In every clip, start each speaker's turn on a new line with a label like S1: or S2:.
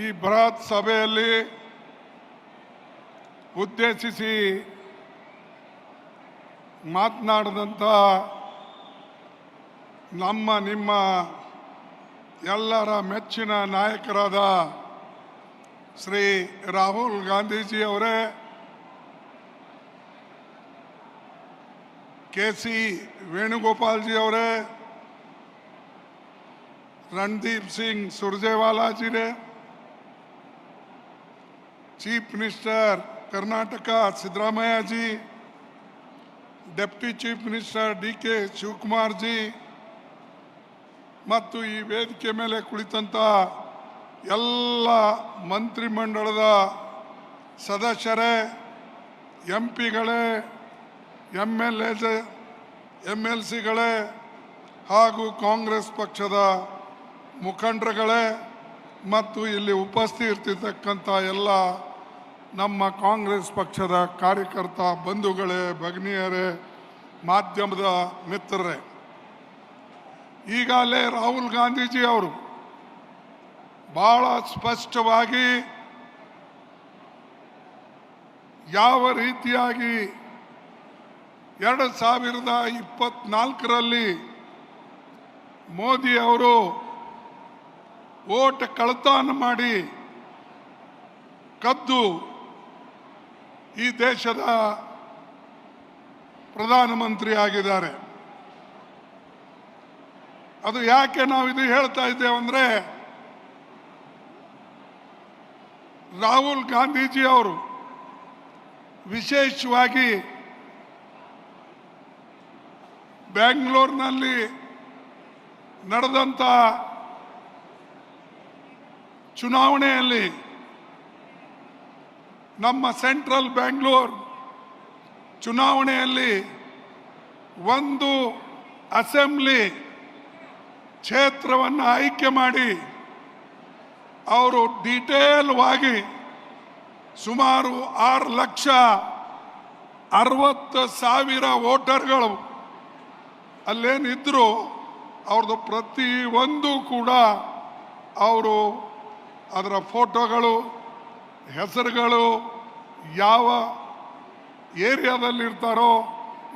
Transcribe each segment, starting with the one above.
S1: ಈ ಬೃಹತ್ ಸಭೆಯಲ್ಲಿ ಉದ್ದೇಶಿಸಿ ಮಾತನಾಡಿದಂಥ ನಮ್ಮ, ನಿಮ್ಮ ಎಲ್ಲರ ಮೆಚ್ಚಿನ ನಾಯಕರಾದ ಶ್ರೀ ರಾಹುಲ್ ಗಾಂಧೀಜಿಯವರೇ, ಕೆ ಸಿ ವೇಣುಗೋಪಾಲ್ಜಿ ರಣದೀಪ್ ಸಿಂಗ್ ਸੁਰਜੇਵਾਲਾ ਜੀ ਨੇ chief minister Karnataka Siddaramaiah deputy chief minister D K Shivakumar ji ಮತ್ತು ಈ ವೇದಿಕೆ ಮೇಲೆ ಕುಳಿತಂಥ ಎಲ್ಲ ಮಂತ್ರಿಮಂಡಲದ ಸದಸ್ಯರೇ M ಪಿಗಳೇ M L A M L ಸಿಗಳೇ ಹಾಗೂ ಕಾಂಗ್ರೆಸ್ ಪಕ್ಷದ ಮುಖಂಡರುಗಳೇ ಮತ್ತು ಇಲ್ಲಿ ಉಪಸ್ಥಿತಿರ್ತಕ್ಕಂಥ ಎಲ್ಲ ನಮ್ಮ ಕಾಂಗ್ರೆಸ್ ಪಕ್ಷದ ಕಾರ್ಯಕರ್ತ ಬಂಧುಗಳೇ, ಭಗ್ನಿಯರೇ, ಮಾಧ್ಯಮದ ಮಿತ್ರರೇ. ಈಗಾಗಲೇ ರಾಹುಲ್ ಗಾಂಧೀಜಿ ಅವರು ಬಹಳ ಸ್ಪಷ್ಟವಾಗಿ ಯಾವ ರೀತಿಯಾಗಿ ಎರಡು ಸಾವಿರದ ಇಪ್ಪತ್ನಾಲ್ಕರಲ್ಲಿ ಮೋದಿ ಅವರು ಓಟ್ ಕಳತಾನ ಮಾಡಿ ಕದ್ದು ಈ ದೇಶದ ಪ್ರಧಾನಮಂತ್ರಿ ಆಗಿದ್ದಾರೆ ಅದು ಯಾಕೆ ನಾವು ಇದು ಹೇಳ್ತಾ ಇದ್ದೇವೆ ಅಂದ್ರೆ, ರಾಹುಲ್ ಗಾಂಧೀಜಿ ಅವರು ವಿಶೇಷವಾಗಿ ಬೆಂಗಳೂರಿನಲ್ಲಿ ನಡೆದಂಥ ಚುನಾವಣೆಯಲ್ಲಿ ನಮ್ಮ ಸೆಂಟ್ರಲ್ ಬ್ಯಾಂಗ್ಳೂರ್ ಚುನಾವಣೆಯಲ್ಲಿ ಒಂದು ಅಸೆಂಬ್ಲಿ ಕ್ಷೇತ್ರವನ್ನು ಆಯ್ಕೆ ಮಾಡಿ ಅವರು ಡೀಟೇಲ್ವಾಗಿ ಸುಮಾರು ಆರು ಲಕ್ಷ ಅರವತ್ತು ಸಾವಿರ ವೋಟರ್ಗಳು ಅಲ್ಲೇನಿದ್ರು ಅವ್ರದ್ದು ಒಂದು ಕೂಡ ಅವರು ಅದರ ಫೋಟೋಗಳು, ಹೆಸರುಗಳು, ಯಾವ ಏರಿಯಾದಲ್ಲಿರ್ತಾರೋ,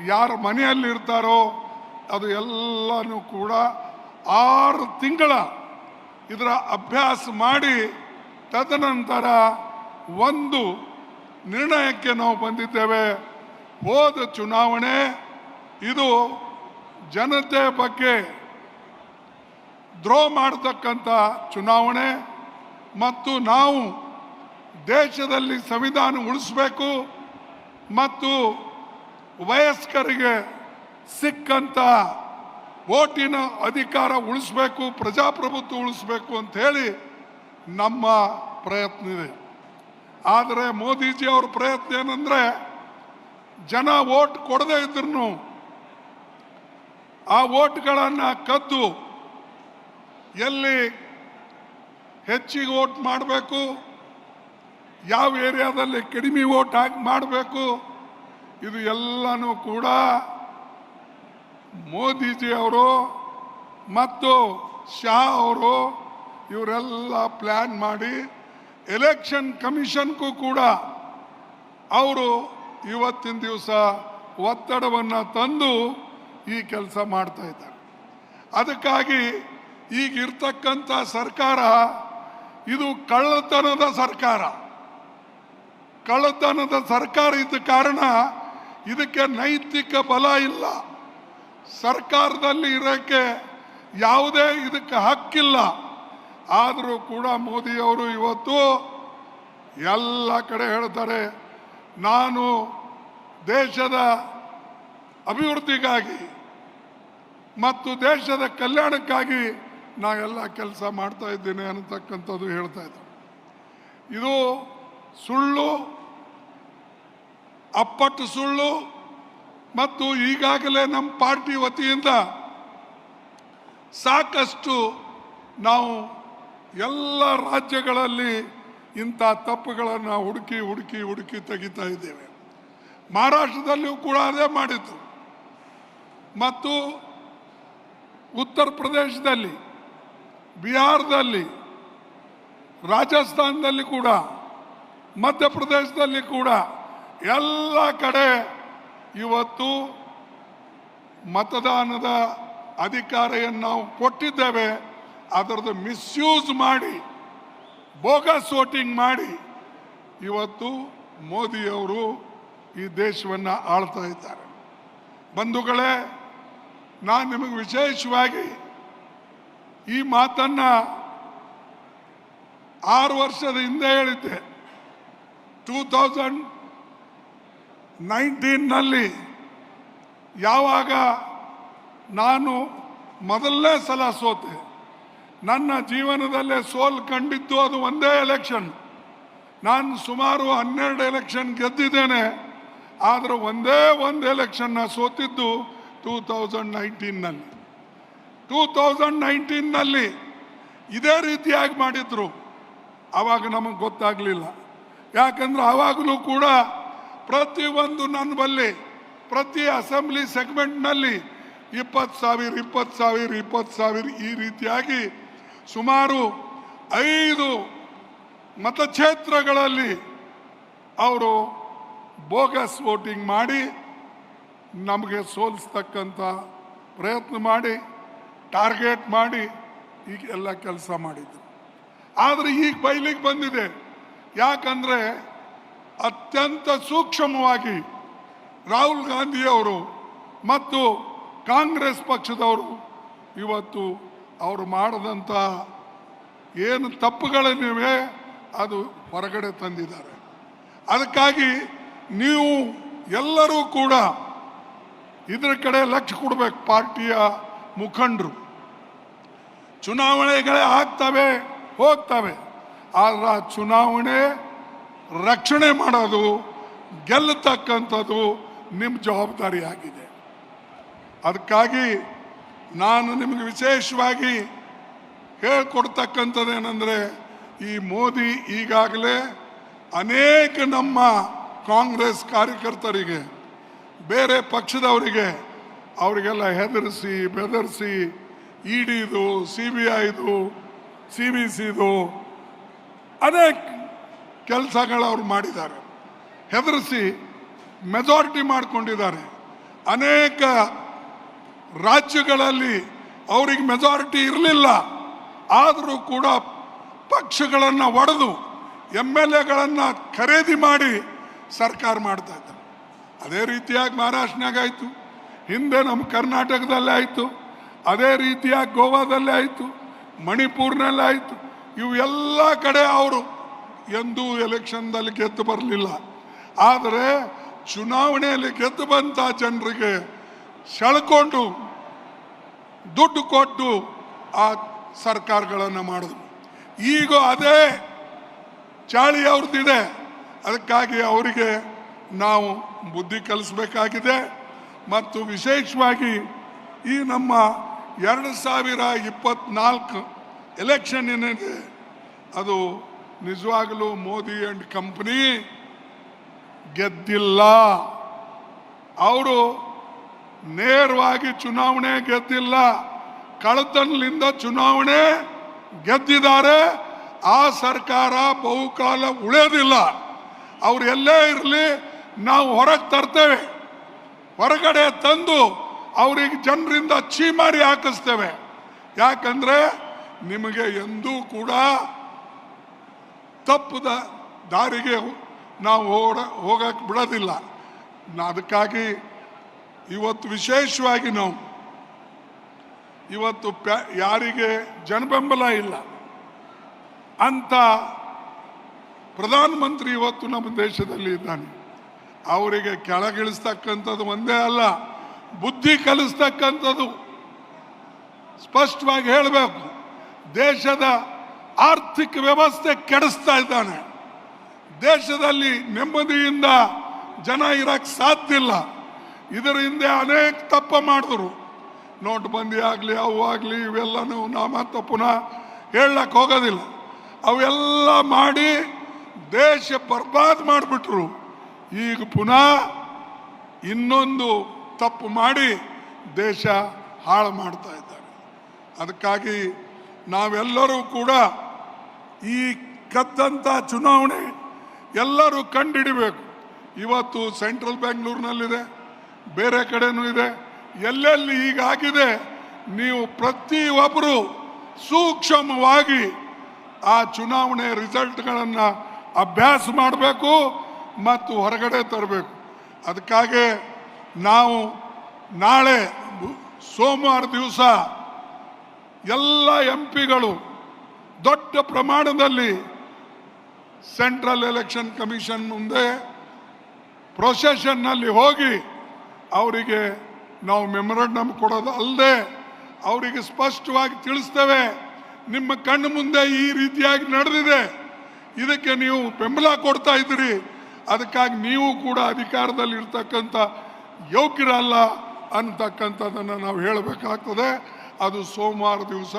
S1: ಯಾರ ಮನೆಯಲ್ಲಿರ್ತಾರೋ, ಅದು ಎಲ್ಲನೂ ಕೂಡ ಆರು ತಿಂಗಳ ಇದರ ಅಭ್ಯಾಸ ಮಾಡಿ ತದನಂತರ ಒಂದು ನಿರ್ಣಯಕ್ಕೆ ನಾವು ಬಂದಿದ್ದೇವೆ. ಹೋದ ಚುನಾವಣೆ, ಇದು ಜನತೆ ಬಗ್ಗೆ ದ್ರೋಹ ಮಾಡತಕ್ಕಂಥ ಚುನಾವಣೆ. ಮತ್ತು ನಾವು ದೇಶದಲ್ಲಿ ಸಂವಿಧಾನ ಉಳಿಸಬೇಕು ಮತ್ತು ವಯಸ್ಕರಿಗೆ ಸಿಕ್ಕಂತ ಓಟಿನ ಅಧಿಕಾರ ಉಳಿಸಬೇಕು, ಪ್ರಜಾಪ್ರಭುತ್ವ ಉಳಿಸಬೇಕು ಅಂತ ಹೇಳಿ ನಮ್ಮ ಪ್ರಯತ್ನ ಇದೆ. ಆದರೆ ಮೋದಿಜಿ ಅವ್ರ ಪ್ರಯತ್ನ ಏನಂದ್ರೆ ಜನ ಓಟ್ ಕೊಡದೇ ಇದ್ರು ಆ ಓಟ್ಗಳನ್ನು ಕದ್ದು ಎಲ್ಲಿ ಹೆಚ್ಚಿಗೆ ಓಟ್ ಮಾಡಬೇಕು, ಯಾವ ಏರಿಯಾದಲ್ಲಿ ಕಡಿಮೆ ಓಟ್ ಹಾಕಿ ಮಾಡಬೇಕು, ಇದು ಎಲ್ಲನೂ ಕೂಡ ಮೋದಿಜಿ ಅವರು ಮತ್ತು ಶಾ ಅವರು ಇವರೆಲ್ಲ ಪ್ಲ್ಯಾನ್ ಮಾಡಿ ಎಲೆಕ್ಷನ್ ಕಮಿಷನ್ಗೂ ಕೂಡ ಅವರು ಇವತ್ತಿನ ದಿವಸ ಒತ್ತಡವನ್ನು ತಂದು ಈ ಕೆಲಸ ಮಾಡ್ತಾ ಇದ್ದಾರೆ. ಅದಕ್ಕಾಗಿ ಈಗ ಇರ್ತಕ್ಕಂಥ ಸರ್ಕಾರ ಇದು ಕಳ್ಳತನದ ಸರ್ಕಾರ. ಕಳ್ಳತನದ ಸರ್ಕಾರ ಇದ್ದ ಕಾರಣ ಇದಕ್ಕೆ ನೈತಿಕ ಬಲ ಇಲ್ಲ. ಸರ್ಕಾರದಲ್ಲಿ ಇರೋಕ್ಕೆ ಯಾವುದೇ ಇದಕ್ಕೆ ಹಕ್ಕಿಲ್ಲ. ಆದರೂ ಕೂಡ ಮೋದಿಯವರು ಇವತ್ತು ಎಲ್ಲ ಕಡೆ ಹೇಳ್ತಾರೆ, ನಾನು ದೇಶದ ಅಭಿವೃದ್ಧಿಗಾಗಿ ಮತ್ತು ದೇಶದ ಕಲ್ಯಾಣಕ್ಕಾಗಿ ನಾವೆಲ್ಲ ಕೆಲಸ ಮಾಡ್ತಾ ಇದ್ದೇನೆ ಅನ್ನತಕ್ಕಂಥದ್ದು ಹೇಳ್ತಾ ಇದ್ದರು ಇದು ಸುಳ್ಳು, ಅಪ್ಪಟ್ಟು ಸುಳ್ಳು ಮತ್ತು ಈಗಾಗಲೇ ನಮ್ಮ ಪಾರ್ಟಿ ವತಿಯಿಂದ ಸಾಕಷ್ಟು ನಾವು ಎಲ್ಲ ರಾಜ್ಯಗಳಲ್ಲಿ ಇಂಥ ತಪ್ಪುಗಳನ್ನು ಹುಡುಕಿ ಹುಡುಕಿ ಹುಡುಕಿ ತೆಗಿತಾ ಇದ್ದೇವೆ. ಮಹಾರಾಷ್ಟ್ರದಲ್ಲಿಯೂ ಕೂಡ ಅದೇ ಮಾಡಿತು ಮತ್ತು ಉತ್ತರ ಪ್ರದೇಶದಲ್ಲಿ ಬಿಹಾರದಲ್ಲಿ, ರಾಜಸ್ಥಾನದಲ್ಲಿ ಕೂಡ, ಮಧ್ಯಪ್ರದೇಶದಲ್ಲಿ ಕೂಡ ಎಲ್ಲ ಕಡೆ ಇವತ್ತು ಮತದಾನದ ಅಧಿಕಾರಿಯನ್ನು ನಾವು ಕೊಟ್ಟಿದ್ದೇವೆ. ಅದರದ್ದು ಮಿಸ್ಯೂಸ್ ಮಾಡಿ, ಬೋಗಸ್ ವೋಟಿಂಗ್ ಮಾಡಿ ಇವತ್ತು ಮೋದಿಯವರು ಈ ದೇಶವನ್ನು ಆಳ್ತಾ ಇದ್ದಾರೆ. ಬಂಧುಗಳೇ, ನಾನು ನಿಮಗೆ ವಿಶೇಷವಾಗಿ ಈ ಮಾತನ್ನ ಆರು ವರ್ಷದ ಹಿಂದೆ ಹೇಳಿದ್ದೆ. ಟೂ ತೌಸಂಡ್ ನೈನ್ಟೀನ್ನಲ್ಲಿ ಯಾವಾಗ ನಾನು ಮೊದಲನೇ ಸಲ ಸೋತೆ, ನನ್ನ ಜೀವನದಲ್ಲೇ ಸೋಲ್ ಕಂಡಿದ್ದು ಅದು ಒಂದೇ ಎಲೆಕ್ಷನ್. ನಾನು ಸುಮಾರು ಹನ್ನೆರಡು ಎಲೆಕ್ಷನ್ ಗೆದ್ದಿದ್ದೇನೆ, ಆದರೆ ಒಂದೇ ಒಂದು ಎಲೆಕ್ಷನ್ನ ಸೋತಿದ್ದು ಟೂ ತೌಸಂಡ್ ನೈನ್ಟೀನ್ನಲ್ಲಿ. ಟೂ ತೌಸಂಡ್ ನೈನ್ಟೀನ್ನಲ್ಲಿ ಇದೇ ರೀತಿಯಾಗಿ ಮಾಡಿದ್ರು. ಆವಾಗ ನಮಗೆ ಗೊತ್ತಾಗಲಿಲ್ಲ. ಯಾಕಂದ್ರೆ ಆವಾಗಲೂ ಕೂಡ ಪ್ರತಿಯೊಂದು ನನ್ನ ಬಲ್ಲಿ ಪ್ರತಿ ಅಸೆಂಬ್ಲಿ ಸೆಗ್ಮೆಂಟ್ನಲ್ಲಿ ಇಪ್ಪತ್ತು ಸಾವಿರ ಇಪ್ಪತ್ತು ಸಾವಿರ ಇಪ್ಪತ್ತು ಸಾವಿರ ಈ ರೀತಿಯಾಗಿ ಸುಮಾರು ಐದು ಮತಕ್ಷೇತ್ರಗಳಲ್ಲಿ ಅವರು ಬೋಗಸ್ ವೋಟಿಂಗ್ ಮಾಡಿ ನಮಗೆ ಸೋಲಿಸ್ತಕ್ಕಂಥ ಪ್ರಯತ್ನ ಮಾಡಿ ಟಾರ್ಗೆಟ್ ಮಾಡಿ ಈಗ ಎಲ್ಲ ಕೆಲಸ ಮಾಡಿದ್ರು. ಆದರೆ ಈಗ ಬಯಲಿಗೆ ಬಂದಿದೆ. ಯಾಕಂದ್ರೆ ಅತ್ಯಂತ ಸೂಕ್ಷ್ಮವಾಗಿ ರಾಹುಲ್ ಗಾಂಧಿಯವರು ಮತ್ತು ಕಾಂಗ್ರೆಸ್ ಪಕ್ಷದವರು ಇವತ್ತು ಅವರು ಮಾಡದಂಥ ಏನು ತಪ್ಪುಗಳನ್ನಿವೆ ಅದು ಹೊರಗಡೆ ತಂದಿದ್ದಾರೆ. ಅದಕ್ಕಾಗಿ ನೀವು ಎಲ್ಲರೂ ಕೂಡ ಇದರ ಕಡೆ ಲಕ್ಷ್ಯ ಕೊಡಬೇಕು ಪಾರ್ಟಿಯ ಮುಖಂಡರು. ಚುನಾವಣೆಗಳೇ ಆಗ್ತವೆ, ಹೋಗ್ತವೆ. ಆದ್ರೆ ಆ ಚುನಾವಣೆ ರಕ್ಷಣೆ ಮಾಡೋದು, ಗೆಲ್ಲತಕ್ಕಂಥದ್ದು ನಿಮ್ಮ ಜವಾಬ್ದಾರಿ ಆಗಿದೆ. ಅದಕ್ಕಾಗಿ ನಾನು ನಿಮಗೆ ವಿಶೇಷವಾಗಿ ಹೇಳ್ಕೊಡ್ತಕ್ಕಂಥದ್ದೇನೆಂದರೆ, ಈ ಮೋದಿ ಈಗಾಗಲೇ ಅನೇಕ ನಮ್ಮ ಕಾಂಗ್ರೆಸ್ ಕಾರ್ಯಕರ್ತರಿಗೆ, ಬೇರೆ ಪಕ್ಷದವರಿಗೆ, ಅವರಿಗೆಲ್ಲ ಹೆದರಿಸಿ, ಬೆದರಿಸಿ ಇಡಿದು ಸಿ ಬಿ ಐದು ಸಿ ಬಿ ಸಿದು ಅನೇಕ ಕೆಲಸಗಳು ಅವ್ರು ಮಾಡಿದ್ದಾರೆ. ಹೆದರಿಸಿ ಮೆಜಾರಿಟಿ ಮಾಡಿಕೊಂಡಿದ್ದಾರೆ. ಅನೇಕ ರಾಜ್ಯಗಳಲ್ಲಿ ಅವ್ರಿಗೆ ಮೆಜಾರಿಟಿ ಇರಲಿಲ್ಲ. ಆದರೂ ಕೂಡ ಪಕ್ಷಗಳನ್ನು ಒಡೆದು ಎಂ ಎಲ್ ಎಗಳನ್ನು ಖರೀದಿ ಮಾಡಿ ಸರ್ಕಾರ ಮಾಡ್ತಾ ಇದ್ದಾರೆ. ಅದೇ ರೀತಿಯಾಗಿ ಮಹಾರಾಷ್ಟ್ರನಾಗ ಆಯಿತು. ಹಿಂದೆ ನಮ್ಮ ಕರ್ನಾಟಕದಲ್ಲೇ ಆಯಿತು. ಅದೇ ರೀತಿಯಾಗಿ ಗೋವಾದಲ್ಲೇ ಆಯಿತು, ಮಣಿಪುರ್ನಲ್ಲೇ ಆಯಿತು. ಇವು ಎಲ್ಲ ಕಡೆ ಅವರು ಎಂದೂ ಎಲೆಕ್ಷನ್ದಲ್ಲಿ ಗೆದ್ದು ಬರಲಿಲ್ಲ. ಆದರೆ ಚುನಾವಣೆಯಲ್ಲಿ ಗೆದ್ದು ಬಂತ ಜನರಿಗೆ ಸೆಳ್ಕೊಂಡು ದುಡ್ಡು ಕೊಟ್ಟು ಆ ಸರ್ಕಾರಗಳನ್ನು ಮಾಡಿದ್ರು. ಈಗ ಅದೇ ಚಾಳಿ ಅವ್ರದ್ದಿದೆ. ಅದಕ್ಕಾಗಿ ಅವರಿಗೆ ನಾವು ಬುದ್ಧಿ ಕಲಿಸ್ಬೇಕಾಗಿದೆ. ಮತ್ತು ವಿಶೇಷವಾಗಿ ಈ ನಮ್ಮ ಎರಡು ಸಾವಿರ ಇಪ್ಪತ್ನಾಲ್ಕು ಎಲೆಕ್ಷನ್ ಏನಿದೆ, ಅದು ನಿಜವಾಗಲೂ ಮೋದಿ ಆ್ಯಂಡ್ ಕಂಪ್ನಿ ಗೆದ್ದಿಲ್ಲ. ಅವರು ನೇರವಾಗಿ ಚುನಾವಣೆ ಗೆದ್ದಿಲ್ಲ. ಕಳತನದಿಂದ ಚುನಾವಣೆ ಗೆದ್ದಿದ್ದಾರೆ. ಆ ಸರ್ಕಾರ ಬಹುಕಾಲ ಉಳಿಯೋದಿಲ್ಲ ಅವ್ರು ಎಲ್ಲೇ ಇರಲಿ, ನಾವು ಹೊರಗೆ ತರ್ತೇವೆ. ಹೊರಗಡೆ ತಂದು ಅವ್ರಿಗೆ ಜನರಿಂದ ಚೀಮಾರಿ ಹಾಕಿಸ್ತೇವೆ. ಯಾಕಂದ್ರೆ ನಿಮಗೆ ಎಂದೂ ಕೂಡ ತಪ್ಪದ ದಾರಿಗೆ ನಾವು ಓಡ ಹೋಗಕ್ಕೆ ಬಿಡೋದಿಲ್ಲ. ಅದಕ್ಕಾಗಿ ಇವತ್ತು ವಿಶೇಷವಾಗಿ ನಾವು, ಇವತ್ತು ಪ್ಯಾ- ಯಾರಿಗೆ ಜನಬೆಂಬಲ ಇಲ್ಲ. ಅಂತ ಪ್ರಧಾನಮಂತ್ರಿ ಇವತ್ತು ನಮ್ಮ ದೇಶದಲ್ಲಿ ಇದ್ದಾನೆ. ಅವರಿಗೆ ಕೆಳಗಿಳಿಸ್ತಕ್ಕಂಥದ್ದು ಒಂದೇ ಅಲ್ಲ. ಬುದ್ಧಿ ಕಲಿಸ್ತಕ್ಕಂಥದ್ದು ಸ್ಪಷ್ಟವಾಗಿ ಹೇಳಬೇಕು. ದೇಶದ ಆರ್ಥಿಕ ವ್ಯವಸ್ಥೆ ಕೆಡಿಸ್ತಾ ಇದ್ದಾನೆ. ದೇಶದಲ್ಲಿ ನೆಮ್ಮದಿಯಿಂದ ಜನ ಇರಕ್ಕೆ ಸಾಧ್ಯ ಇಲ್ಲ. ಇದರ ಹಿಂದೆ ಅನೇಕ ತಪ್ಪ ಮಾಡಿದ್ರು. ನೋಟ್ಬಂದಿ ಆಗಲಿ, ಅವು ಆಗಲಿ, ಇವೆಲ್ಲನೂ ನಾ ಮತ್ತೆ ಪುನಃ ಹೇಳಕ್ಕೆ ಹೋಗೋದಿಲ್ಲ. ಅವೆಲ್ಲ ಮಾಡಿ ದೇಶ ಬರ್ಬಾದ್ ಮಾಡಿಬಿಟ್ರು. ಈಗ ಪುನಃ ಇನ್ನೊಂದು ತಪ್ಪು ಮಾಡಿ ದೇಶ ಹಾಳು ಮಾಡ್ತಾ ಇದ್ದಾರೆ. ಅದಕ್ಕಾಗಿ ನಾವೆಲ್ಲರೂ ಕೂಡ ಈ ಕದ್ದಂಥ ಚುನಾವಣೆ ಎಲ್ಲರೂ ಕಂಡಿಡಿಬೇಕು. ಇವತ್ತು ಸೆಂಟ್ರಲ್ ಬೆಂಗಳೂರಿನಲ್ಲಿದೆ, ಬೇರೆ ಕಡೆನೂ ಇದೆ, ಎಲ್ಲೆಲ್ಲಿ ಹೀಗಾಗಿದೆ ನೀವು ಪ್ರತಿಯೊಬ್ಬರು ಸೂಕ್ಷ್ಮವಾಗಿ ಆ ಚುನಾವಣೆ ರಿಸಲ್ಟ್ಗಳನ್ನು ಅಭ್ಯಾಸ ಮಾಡಬೇಕು ಮತ್ತು ಹೊರಗಡೆ ತರಬೇಕು. ಅದಕ್ಕಾಗಿ ನಾವು ನಾಳೆ ಸೋಮವಾರ ದಿವಸ ಎಲ್ಲ ಎಂ ಪಿಗಳು ದೊಡ್ಡ ಪ್ರಮಾಣದಲ್ಲಿ ಸೆಂಟ್ರಲ್ ಎಲೆಕ್ಷನ್ ಕಮಿಷನ್ ಮುಂದೆ ಪ್ರೊಸೆಷನ್ನಲ್ಲಿ ಹೋಗಿ ಅವರಿಗೆ ನಾವು ಮೆಮೊರಂಡಮ್ ಕೊಡೋದು ಅಲ್ಲದೆ ಅವರಿಗೆ ಸ್ಪಷ್ಟವಾಗಿ ತಿಳಿಸ್ತೇವೆ. ನಿಮ್ಮ ಕಣ್ಣು ಮುಂದೆ ಈ ರೀತಿಯಾಗಿ ನಡೆದಿದೆ. ಇದಕ್ಕೆ ನೀವು ಬೆಂಬಲ ಕೊಡ್ತಾ ಇದ್ದೀರಿ. ಅದಕ್ಕಾಗಿ ನೀವು ಕೂಡ ಅಧಿಕಾರದಲ್ಲಿ ಇರ್ತಕ್ಕಂಥ ಯೋಗ್ಯರಲ್ಲ ಅಂತಕ್ಕಂಥದ್ದನ್ನು ನಾವು ಹೇಳಬೇಕಾಗ್ತದೆ. ಅದು ಸೋಮವಾರ ದಿವಸ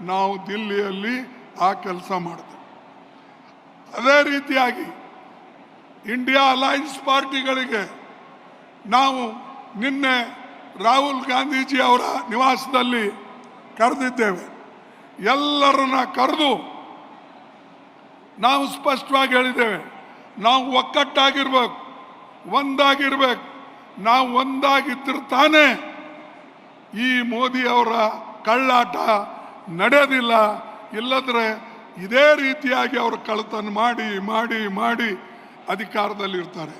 S1: ನಾವು ದಿಲ್ಲಿಯಲ್ಲಿ ಆ ಕೆಲಸ ಮಾಡ್ತೇವೆ. ಅದೇ ರೀತಿಯಾಗಿ ಇಂಡಿಯಾ ಅಲೈನ್ಸ್ ಪಾರ್ಟಿಗಳಿಗೆ ನಾವು ನಿನ್ನೆ ರಾಹುಲ್ ಗಾಂಧೀಜಿ ಅವರ ನಿವಾಸದಲ್ಲಿ ಕರೆದಿದ್ದೇವೆ. ಎಲ್ಲರನ್ನ ಕರೆದು ನಾವು ಸ್ಪಷ್ಟವಾಗಿ ಹೇಳಿದ್ದೇವೆ. ನಾವು ಒಕ್ಕಟ್ಟಾಗಿರ್ಬೇಕು, ಒಂದಾಗಿರ್ಬೇಕು ನಾವು ಒಂದಾಗಿದ್ದರೆ ಈ ಮೋದಿ ಅವರ ಕಳ್ಳಾಟ ನಡೆಯೋದಿಲ್ಲ ಇಲ್ಲದ್ರೆ ಇದೇ ರೀತಿಯಾಗಿ ಅವರು ಕಳ್ಳತನ ಮಾಡಿ ಮಾಡಿ ಮಾಡಿ ಅಧಿಕಾರದಲ್ಲಿರ್ತಾರೆ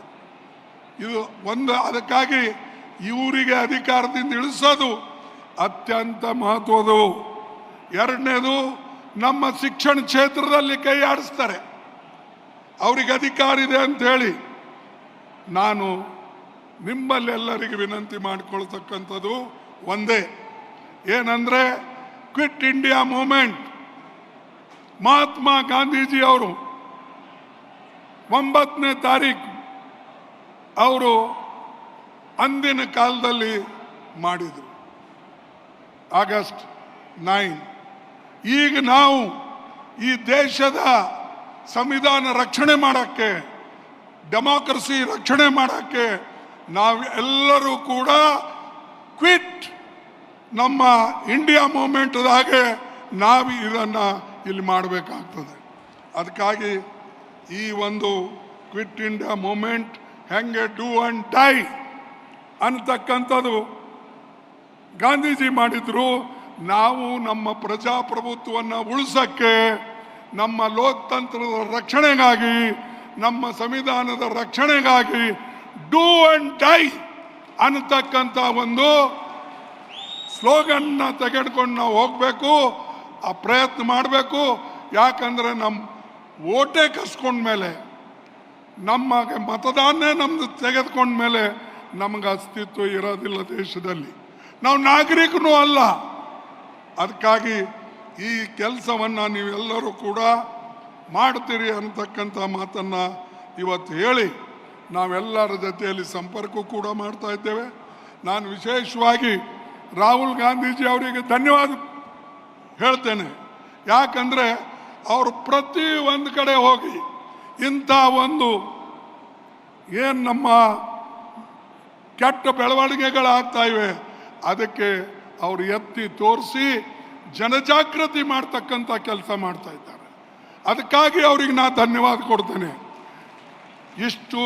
S1: ಇದು ಒಂದು, ಅದಕ್ಕಾಗಿ ಇವರಿಗೆ ಅಧಿಕಾರದಿಂದ ಇಳಿಸೋದು ಅತ್ಯಂತ ಮಹತ್ವದು ಎರಡನೇದು, ನಮ್ಮ ಶಿಕ್ಷಣ ಕ್ಷೇತ್ರದಲ್ಲಿ ಕೈ ಆಡಿಸ್ತಾರೆ. ಅವರಿಗೆ ಅಧಿಕಾರ ಇದೆ ಅಂತ ಹೇಳಿ ನಾನು ನಿಮ್ಮಲ್ಲೆಲ್ಲರಿಗೆ ವಿನಂತಿ ಮಾಡಿಕೊಳ್ತಕ್ಕಂಥದ್ದು ಒಂದೇ. ಏನಂದ್ರೆ quit India movement, Mahatma Gandhiji ಅವರು ಒಂಬತ್ತನೇ ತಾರೀಕು ಅವರು ಅಂದಿನ ಕಾಲದಲ್ಲಿ ಮಾಡಿದರು. August nine. ಈಗ ನಾವು ಈ ದೇಶದ ಸಂವಿಧಾನ ರಕ್ಷಣೆ ಮಾಡೋಕ್ಕೆ, ಡೆಮಾಕ್ರಸಿ ರಕ್ಷಣೆ ಮಾಡೋಕ್ಕೆ ನಾವು ಎಲ್ಲರೂ ಕೂಡ ಕ್ವಿಟ್ ನಮ್ಮ ಇಂಡಿಯಾ ಮೂಮೆಂಟ್ದಾಗೆ ನಾವು ಇದನ್ನು ಇಲ್ಲಿ ಮಾಡಬೇಕಾಗ್ತದೆ. ಅದಕ್ಕಾಗಿ ಈ ಒಂದು ಕ್ವಿಟ್ ಇಂಡಿಯಾ ಮೂಮೆಂಟ್ ಹೆಂಗೆ ಡೂ ಅಂಡ್ ಟೈ ಅನ್ನತಕ್ಕಂಥದ್ದು ಗಾಂಧೀಜಿ ಮಾಡಿದ್ರು. ನಾವು ನಮ್ಮ ಪ್ರಜಾಪ್ರಭುತ್ವವನ್ನು ಉಳಿಸೋಕ್ಕೆ, ನಮ್ಮ ಲೋಕತಂತ್ರದ ರಕ್ಷಣೆಗಾಗಿ, ನಮ್ಮ ಸಂವಿಧಾನದ ರಕ್ಷಣೆಗಾಗಿ ಡೂ ಅಂಡ್ ಡೈ ಅನ್ನತಕ್ಕಂಥ ಒಂದು ಸ್ಲೋಗನ್ನ ತೆಗೆದುಕೊಂಡು ನಾವು ಹೋಗಬೇಕು, ಆ ಪ್ರಯತ್ನ ಮಾಡಬೇಕು. ಯಾಕಂದ್ರೆ ನಮ್ಮ ಓಟೆ ಕಸ್ಕೊಂಡ್ಮೇಲೆ ನಮ್ಮ ಮತದಾನ ನಮ್ದು ತೆಗೆದುಕೊಂಡ್ಮೇಲೆ ನಮಗೆ ಅಸ್ತಿತ್ವ ಇರೋದಿಲ್ಲ ದೇಶದಲ್ಲಿ. ನಾವು ನಾಗರಿಕನೂ ಅಲ್ಲ. ಅದಕ್ಕಾಗಿ ಈ ಕೆಲಸವನ್ನು ನೀವೆಲ್ಲರೂ ಕೂಡ ಮಾಡ್ತೀರಿ ಅಂತಕ್ಕಂಥ ಮಾತನ್ನು ಇವತ್ತು ಹೇಳಿ ನಾವೆಲ್ಲರ ಜೊತೆಯಲ್ಲಿ ಸಂಪರ್ಕ ಕೂಡ ಮಾಡ್ತಾ ಇದ್ದೇವೆ. ನಾನು ವಿಶೇಷವಾಗಿ ರಾಹುಲ್ ಗಾಂಧೀಜಿ ಅವರಿಗೆ ಧನ್ಯವಾದ ಹೇಳ್ತೇನೆ. ಯಾಕಂದರೆ ಅವರು ಪ್ರತಿ ಒಂದು ಕಡೆ ಹೋಗಿ ಇಂಥ ಒಂದು ಏನು ನಮ್ಮ ಕೆಟ್ಟ ಬೆಳವಣಿಗೆಗಳಾಗ್ತಾ ಇವೆ, ಅದಕ್ಕೆ ಅವರು ಎತ್ತಿ ತೋರಿಸಿ ಜನಜಾಗೃತಿ ಮಾಡ್ತಕ್ಕಂಥ ಕೆಲಸ ಮಾಡ್ತಾ ಇದ್ದಾರೆ. ಅದಕ್ಕಾಗಿ ಅವರಿಗೆ ನಾ ಧನ್ಯವಾದ ಕೊಡ್ತೇನೆ. ಇಷ್ಟು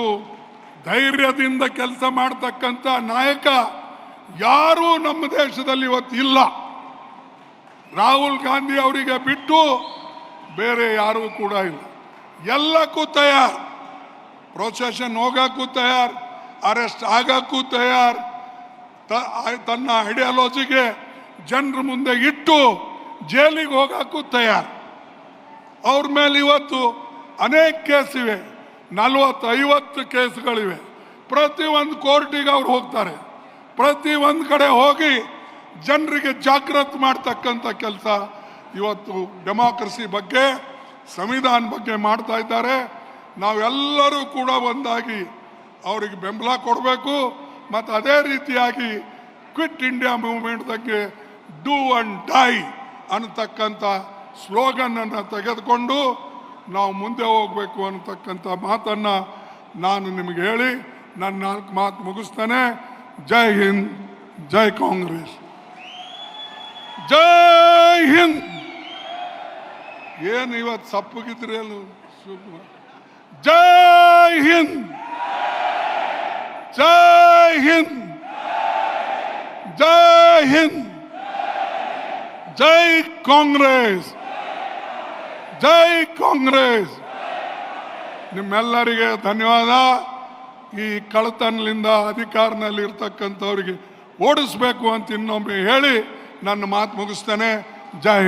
S1: ಧೈರ್ಯದಿಂದ ಕೆಲಸ ಮಾಡ್ತಕ್ಕಂಥ ನಾಯಕ ಯಾರೂ ನಮ್ಮ ದೇಶದಲ್ಲಿ ಇವತ್ತು ಇಲ್ಲ. ರಾಹುಲ್ ಗಾಂಧಿ ಅವರಿಗೆ ಬಿಟ್ಟು ಬೇರೆ ಯಾರೂ ಕೂಡ ಇಲ್ಲ. ಎಲ್ಲಕ್ಕೂ ತಯಾರು. ಪ್ರೊಸೆಷನ್ ಹೋಗಕ್ಕೂ ತಯಾರು. ಅರೆಸ್ಟ್ ಆಗಕ್ಕೂ ತಯಾರು. ತನ್ನ ಐಡಿಯಾಲಜಿಗೆ ಜನರ ಮುಂದೆ ಇಟ್ಟು ಜೈಲಿಗೆ ಹೋಗಕ್ಕೂ ತಯಾರು. ಅವ್ರ ಮೇಲೆ ಇವತ್ತು ಅನೇಕ ಕೇಸ್ ಇವೆ. ನಲವತ್ತು ಐವತ್ತು ಕೇಸ್ಗಳಿವೆ. ಪ್ರತಿ ಒಂದು ಕೋರ್ಟಿಗೆ ಅವ್ರು ಹೋಗ್ತಾರೆ. ಪ್ರತಿ ಒಂದು ಕಡೆ ಹೋಗಿ ಜನರಿಗೆ ಜಾಗೃತ ಮಾಡ್ತಕ್ಕಂಥ ಕೆಲಸ ಇವತ್ತು ಡೆಮಾಕ್ರಸಿ ಬಗ್ಗೆ, ಸಂವಿಧಾನ ಬಗ್ಗೆ ಮಾಡ್ತಾ ಇದ್ದಾರೆ. ನಾವೆಲ್ಲರೂ ಕೂಡ ಒಂದಾಗಿ ಅವರಿಗೆ ಬೆಂಬಲ ಕೊಡಬೇಕು. ಮತ್ತು ಅದೇ ರೀತಿಯಾಗಿ ಕ್ವಿಟ್ ಇಂಡಿಯಾ ಮೂವ್ಮೆಂಟ್ ಬಗ್ಗೆ ಡೂ ಅಂಡ್ ಡೈ ಅನ್ನತಕ್ಕಂಥ ಸ್ಲೋಗನನ್ನು ತೆಗೆದುಕೊಂಡು ನಾವು ಮುಂದೆ ಹೋಗಬೇಕು ಅನ್ನತಕ್ಕಂಥ ಮಾತನ್ನು ನಾನು ನಿಮಗೆ ಹೇಳಿ ನನ್ನ ನಾಲ್ಕು ಮಾತು ಮುಗಿಸ್ತೇನೆ. ಜೈ ಹಿಂದ್, ಜೈ ಕಾಂಗ್ರೆಸ್. ಜೈ ಹಿಂದ್. ಏನು ಇವತ್ತು ಸಪ್ಪಗಿದ್ರಿ ಅಲ್ಲ ಜೈ ಹಿಂದ್. ಜೈ ಹಿಂದ್. ಜೈ ಹಿಂದ್. ಜೈ ಕಾಂಗ್ರೆಸ್. ಜೈ ಕಾಂಗ್ರೆಸ್. ನಿಮ್ಮೆಲ್ಲರಿಗೆ ಧನ್ಯವಾದ. ಈ ಕಳತನದಿಂದ ಅಧಿಕಾರನಲ್ಲಿ ಇರ್ತಕ್ಕಂಥವ್ರಿಗೆ ಓಡಿಸ್ಬೇಕು ಅಂತ ಇನ್ನೊಮ್ಮೆ ಹೇಳಿ ನನ್ನ ಮಾತು ಮುಗಿಸ್ತೇನೆ. ಜೈ